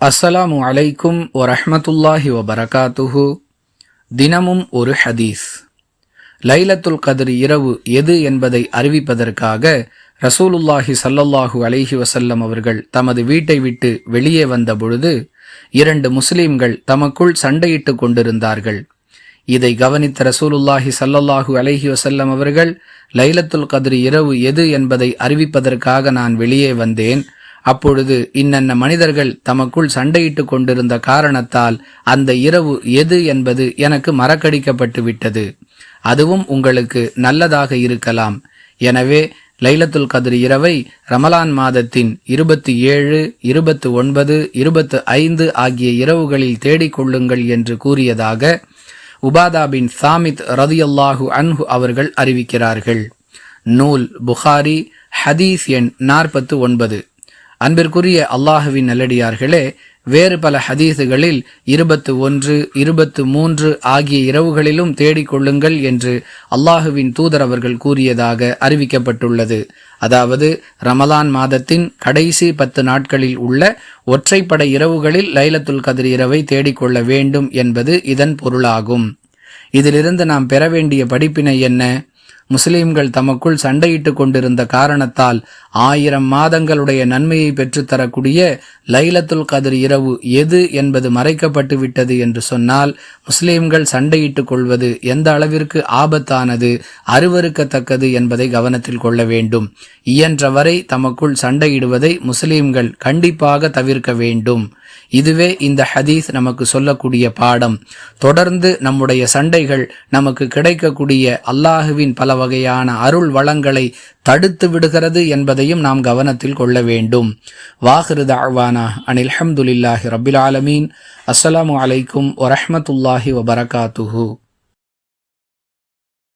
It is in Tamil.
அஸ்ஸலாமு அலைக்கும் வரஹமத்துல்லாஹி வபரகாத்துஹு. தினமும் ஒரு ஹதீஸ். லைலத்துல் கதிர் இரவு எது என்பதை அறிவிப்பதற்காக ரசூலுல்லாஹி சல்லல்லாஹு அலைஹி வசல்லம் அவர்கள் தமது வீட்டை விட்டு வெளியே வந்த பொழுது இரண்டு முஸ்லிம்கள் தமக்குள் சண்டையிட்டுக் கொண்டிருந்தார்கள். இதை கவனித்த ரசூலுல்லாஹி சல்லல்லாஹு அலைஹி வசல்லம் அவர்கள் லைலத்துல் கதிர் இரவு எது என்பதை அறிவிப்பதற்காக நான் வெளியே வந்தேன். அப்பொழுது இன்னென்ன மனிதர்கள் தமக்குள் சண்டையிட்டுக் கொண்டிருந்த காரணத்தால் அந்த இரவு எது என்பது எனக்கு மறக்கடிக்கப்பட்டு விட்டது. அதுவும் உங்களுக்கு நல்லதாக இருக்கலாம். எனவே லைலத்துல் கதிர் இரவை ரமலான் மாதத்தின் இருபத்தி ஏழு இருபத்து ஒன்பது இருபத்து ஐந்து ஆகிய இரவுகளில் தேடிக்கொள்ளுங்கள் என்று கூறியதாக உபாதா பின் சாமித் ரதியல்லாஹு அன்ஹு அவர்கள் அறிவிக்கிறார்கள். நூல் புகாரி ஹதீஸ் எண் நாற்பத்து ஒன்பது. அன்பிற்குரிய அல்லாஹுவின் நல்லடியார்களே வேறு பல ஹதீஸுகளில் இருபத்து ஒன்று இருபத்து மூன்று ஆகிய இரவுகளிலும் தேடிக்கொள்ளுங்கள் என்று அல்லாஹுவின் தூதர் அவர்கள் கூறியதாக அறிவிக்கப்பட்டுள்ளது. அதாவது ரமலான் மாதத்தின் கடைசி பத்து நாட்களில் உள்ள ஒற்றைப்படை இரவுகளில் லைலத்துல் கதிர் இரவை தேடிக்கொள்ள வேண்டும் என்பது இதன் பொருளாகும். இதிலிருந்து நாம் பெற வேண்டிய படிப்பினை என்ன? முஸ்லிம்கள் தமக்குள் சண்டையிட்டுக் கொண்டிருந்த காரணத்தால் ஆயிரம் மாதங்களுடைய நன்மையை பெற்றுத்தரக்கூடிய லைலத்துல் கதிர் இரவு எது என்பது மறைக்கப்பட்டு விட்டது என்று சொன்னால் முஸ்லிம்கள் சண்டையிட்டுக் கொள்வது எந்த அளவிற்கு ஆபத்தானது அருவறுக்கத்தக்கது என்பதை கவனத்தில் கொள்ள வேண்டும். இயன்றவரை தமக்குள் சண்டையிடுவதை முஸ்லிம்கள் கண்டிப்பாக தவிர்க்க வேண்டும். இதுவே இந்த ஹதீஸ் நமக்கு சொல்லக்கூடிய பாடம். தொடர்ந்து நம்முடைய சண்டைகள் நமக்கு கிடைக்கக்கூடிய அல்லாஹுவின் பல வகையான அருள் வளங்களை தடுத்து விடுகிறது என்பதையும் நாம் கவனத்தில் கொள்ள வேண்டும். வாஹிருத தாழ்வானா அனில் அஹமதுல்லாஹி ரபில் ஆலமீன். அஸ்ஸலாமு அலைக்கும் வரஹமத்துல்லாஹி வபரகாத்துஹூ.